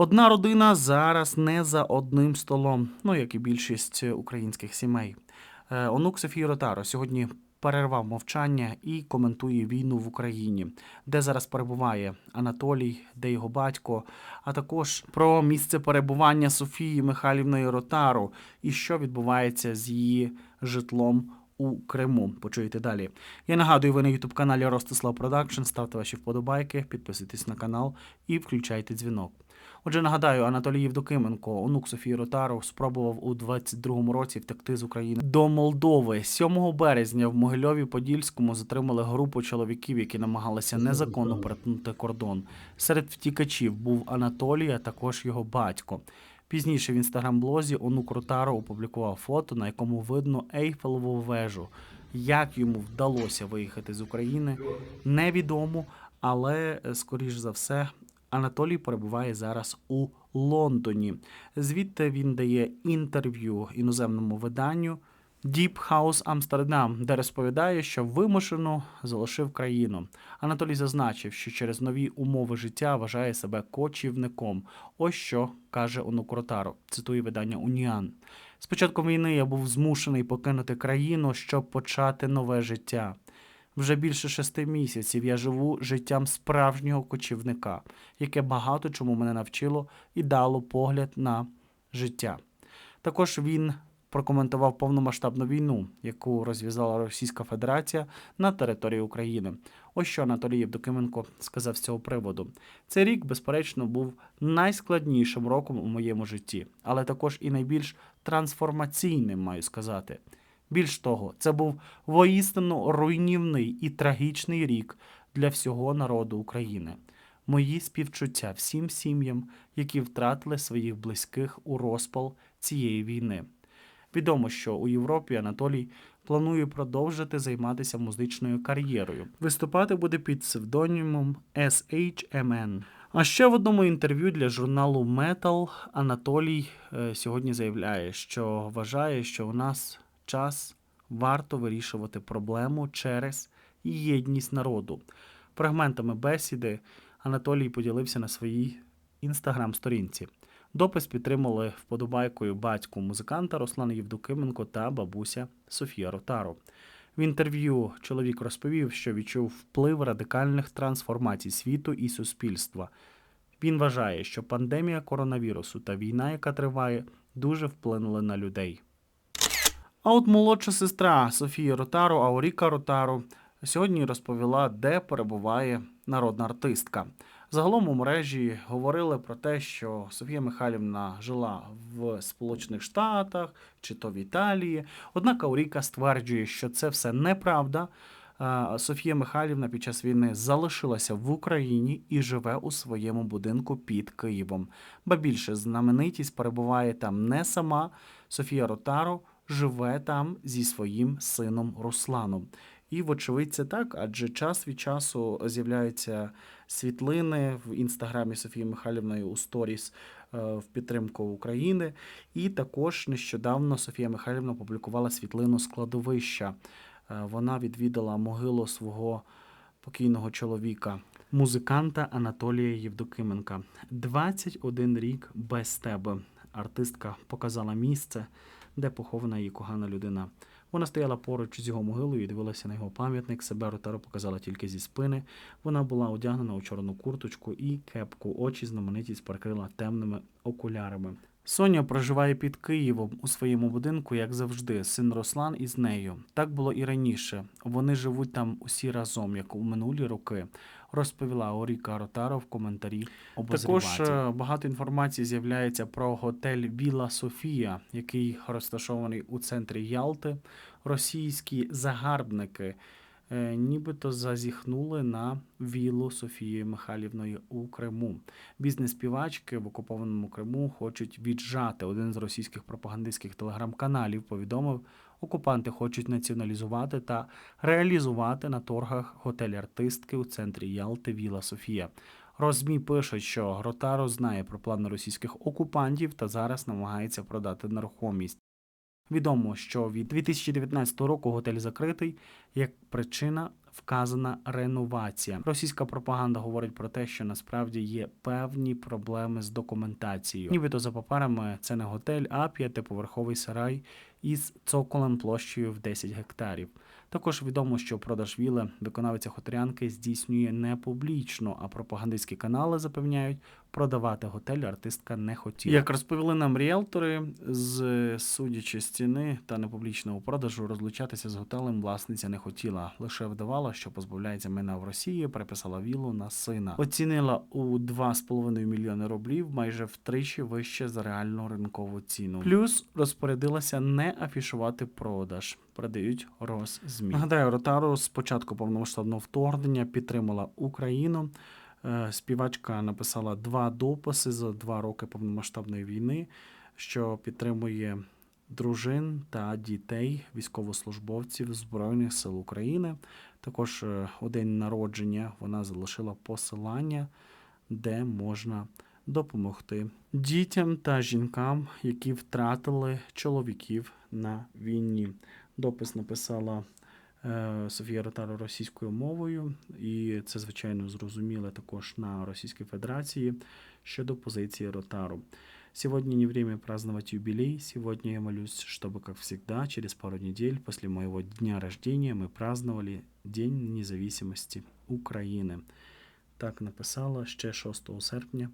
Одна родина зараз не за одним столом, ну як і більшість українських сімей. Е, Онук Софії Ротаро сьогодні перервав мовчання і коментує війну в Україні, де зараз перебуває Анатолій, де його батько, а також про місце перебування Софії Михайлівної Ротару і що відбувається з її житлом. У Криму почуєте далі. Я нагадую, ви на youtube каналі Ростислав Продакшн. Ставте ваші вподобайки, підписуйтесь на канал і включайте дзвінок. Отже, нагадаю, Анатолій Євдокименко, онук Софії Ротару, спробував у 22-му році втекти з України до Молдови. 7 березня в Могильові Подільському затримали групу чоловіків, які намагалися незаконно перетнути кордон. Серед втікачів був Анатолій, а також його батько. Пізніше в інстаграм-блозі онук Ротару опублікував фото, на якому видно Ейфелеву вежу. Як йому вдалося виїхати з України, невідомо, але е, скоріш за все Анатолій перебуває зараз у Лондоні. Звідти він дає інтерв'ю іноземному виданню Deep House Amsterdam, де розповідає, що вимушено залишив країну. Анатолій зазначив, що через нові умови життя вважає себе кочівником. Ось що каже онук Ротаро. Цитує видання Уніан. З початком війни я був змушений покинути країну, щоб почати нове життя. Вже більше шести місяців я живу життям справжнього кочівника, яке багато чому мене навчило і дало погляд на життя. Також він прокоментував повномасштабну війну, яку розв'язала Російська Федерація на території України. Ось що Анатолій Євдокименко сказав з цього приводу. Цей рік, безперечно, був найскладнішим роком у моєму житті, але також і найбільш трансформаційним, маю сказати. Більш того, це був воістину руйнівний і трагічний рік для всього народу України. Мої співчуття всім сім'ям, які втратили своїх близьких у розпал цієї війни. Відомо, що у Європі Анатолій планує продовжити займатися музичною кар'єрою. Виступати буде під псевдонімом SHMN. А ще в одному інтерв'ю для журналу Metal Анатолій е, сьогодні заявляє, що вважає, що у нас час варто вирішувати проблему через єдність народу. Фрагментами бесіди Анатолій поділився на своїй інстаграм-сторінці. Допис підтримали вподобайкою батьку музиканта Руслан Євдокименко та бабуся Софія Ротаро. В інтерв'ю чоловік розповів, що відчув вплив радикальних трансформацій світу і суспільства. Він вважає, що пандемія коронавірусу та війна, яка триває, дуже вплинули на людей. А от молодша сестра Софії Ротару, Ауріка Ротару, сьогодні розповіла, де перебуває народна артистка. Загалом у мережі говорили про те, що Софія Михайлівна жила в Сполучених Штатах чи то в Італії. Однак Ауріка стверджує, що це все неправда. Софія Михайлівна під час війни залишилася в Україні і живе у своєму будинку під Києвом. Ба більше знаменитість перебуває там не сама. Софія Ротаро живе там зі своїм сином Русланом. І, вочевидь, це так, адже час від часу з'являються світлини в інстаграмі Софії Михайлівної у сторіс е, в підтримку України. І також нещодавно Софія Михайлівна опублікувала світлину складовища. Е, Вона відвідала могилу свого покійного чоловіка, музиканта Анатолія Євдокименка. 21 рік без тебе. Артистка показала місце, де похована її кохана людина. Вона стояла поруч з його могилою і дивилася на його пам'ятник. Себе Ротаро показала тільки зі спини. Вона була одягнена у чорну курточку і кепку. Очі знаменитість прикрила темними окулярами. Соня проживає під Києвом у своєму будинку, як завжди. Син Руслан із нею. Так було і раніше. Вони живуть там усі разом, як у минулі роки. Розповіла Оріка Ротаро в коментарі. Також е, багато інформації з'являється про готель Віла Софія, який розташований у центрі Ялти. Російські загарбники нібито зазіхнули на віллу Софії Михайлівної у Криму. Бізнес-співачки в окупованому Криму хочуть віджати. Один з російських пропагандистських телеграм-каналів повідомив, окупанти хочуть націоналізувати та реалізувати на торгах готель артистки у центрі Ялти Віла Софія. Розмі пишуть, що Гротаро знає про плани російських окупантів та зараз намагається продати нерухомість. Відомо, що від 2019 року готель закритий як причина вказана реновація. Російська пропаганда говорить про те, що насправді є певні проблеми з документацією. Нібито за паперами це не готель, а п'ятиповерховий сарай із цоколем площею в 10 гектарів. Також відомо, що продаж віли виконавиця Хоторянки здійснює не публічно, а пропагандистські канали запевняють, продавати готель артистка не хотіла. Як розповіли нам ріелтори, з судячи з ціни та непублічного продажу, розлучатися з готелем власниця не хотіла. Лише вдавала, що позбавляється майна в Росії, переписала вілу на сина. Оцінила у 2,5 мільйони рублів, майже втричі вище за реальну ринкову ціну. Плюс розпорядилася не афішувати продаж. Продають Росзмі. Нагадаю, Ротару з початку повномасштабного вторгнення підтримала Україну. Е, Співачка написала два дописи за два роки повномасштабної війни, що підтримує дружин та дітей військовослужбовців Збройних сил України. Також е, у день народження вона залишила посилання, де можна допомогти дітям та жінкам, які втратили чоловіків на війні. Допис написала е, Софія Ротаро російською мовою, і це, звичайно, зрозуміло також на Російській Федерації щодо позиції Ротару. Сегодня не время праздновать юбилей. Сегодня я молюсь, чтобы, как всегда, через пару недель после моего дня рождения мы праздновали День независимости України. Так написала ще 6 серпня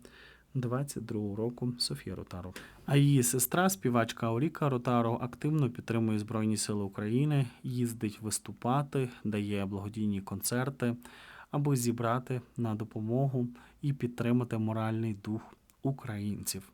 22 року Софія Ротаро. А її сестра, співачка Оріка Ротаро, активно підтримує Збройні Сили України, їздить виступати, дає благодійні концерти, аби зібрати на допомогу і підтримати моральний дух українців.